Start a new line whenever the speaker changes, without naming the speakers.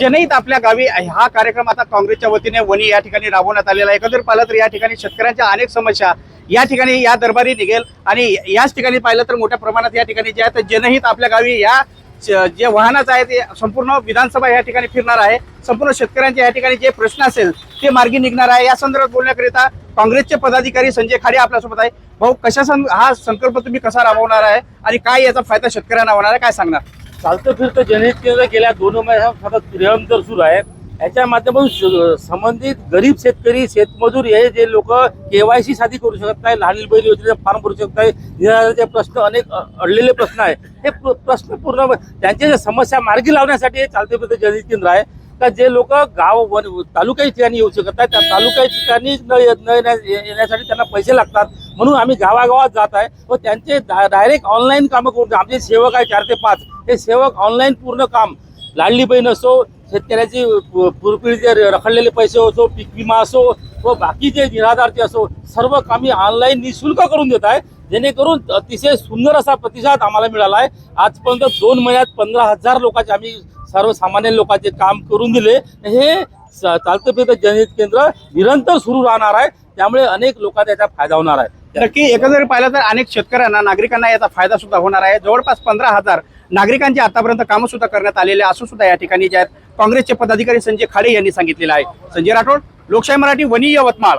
जनहित आपल्या गावी हा कार्यक्रम आता काँग्रेसच्या वतीने वणी या ठिकाणी राबवण्यात आलेला आहे. एकंदर पाहिलं तर या ठिकाणी शेतकऱ्यांच्या अनेक समस्या या ठिकाणी या दरबारी निघेल आणि याच ठिकाणी पाहिलं तर मोठ्या प्रमाणात या ठिकाणी जे आहे तर जनहित आपल्या गावी या जे वाहनाचं आहे ते संपूर्ण विधानसभा या ठिकाणी फिरणार आहे. संपूर्ण शेतकऱ्यांचे या ठिकाणी जे प्रश्न असेल ते मार्गी निघणार आहे. या संदर्भात बोलण्याकरिता काँग्रेसचे पदाधिकारी संजय खाडे आपल्यासोबत आहे. भाऊ कशा सं- हा संकल्प तुम्ही कसा राबवणार आहे आणि काय याचा फायदा शेतकऱ्यांना होणार आहे? काय सांगणार?
चालतं फिरतं जनहित केंद्र गेल्या दोन महिन्यात सतत सुरू आहे. याच्या माध्यमातून संबंधित गरीब शेतकरी शेतमजूर हे जे लोक केवायसी साधी करू शकत नाही लहान बैल योजनेचा फॉर्म भरू शकत नाही निराधाराचे प्रश्न अनेक अडलेले प्रश्न आहे हे प्र- प्रश्न पूर्ण त्यांच्या ज्या समस्या मार्गी लावण्यासाठी हे चालते फिरतं जनहित केंद्र आहे. का जे लोक गाव वन तालुक्याच्या ठिकाणी येऊ शकत नाही त्या तालुक्याच्या ठिकाणी न येण्यासाठी त्यांना पैसे लागतात. म्हणून आम्ही गावागावात जात आहे. व त्यांचे डायरेक्ट ऑनलाईन कामं करून आमचे सेवक आहे चार ते पाच. हे सेवक ऑनलाईन पूर्ण काम. लाडली बहीण असो शेतकऱ्याची पुरपिडीचे रखडलेले पैसे असो पीक विमा असो व बाकीचे निराधारचे असो सर्व कामी ऑनलाईन निशुल्क करून देत आहे. जेणेकरून अतिशय सुंदर असा प्रतिसाद आम्हाला मिळाला आहे. आजपर्यंत दोन महिन्यात पंधरा हजार लोकांचे आम्ही सर्वसामान्य लोकांचे काम करून दिले. हे चालतं फिरतं जनहित केंद्र निरंतर सुरू राहणार आहे. त्यामुळे अनेक लोकांचा याचा फायदा होणार आहे.
नक्की एकंदरीत पाहिलं तर अनेक शेतकऱ्यांना नागरिकांना याचा फायदा सुद्धा होणार आहे. जवळपास पंधरा हजार नागरिकांची आतापर्यंत कामं सुद्धा करण्यात आलेले असून सुद्धा या ठिकाणी जे आहेत काँग्रेसचे पदाधिकारी संजय खाडे यांनी सांगितलेलं आहे. संजय राठोड लोकशाही मराठी वनी यवतमाळ.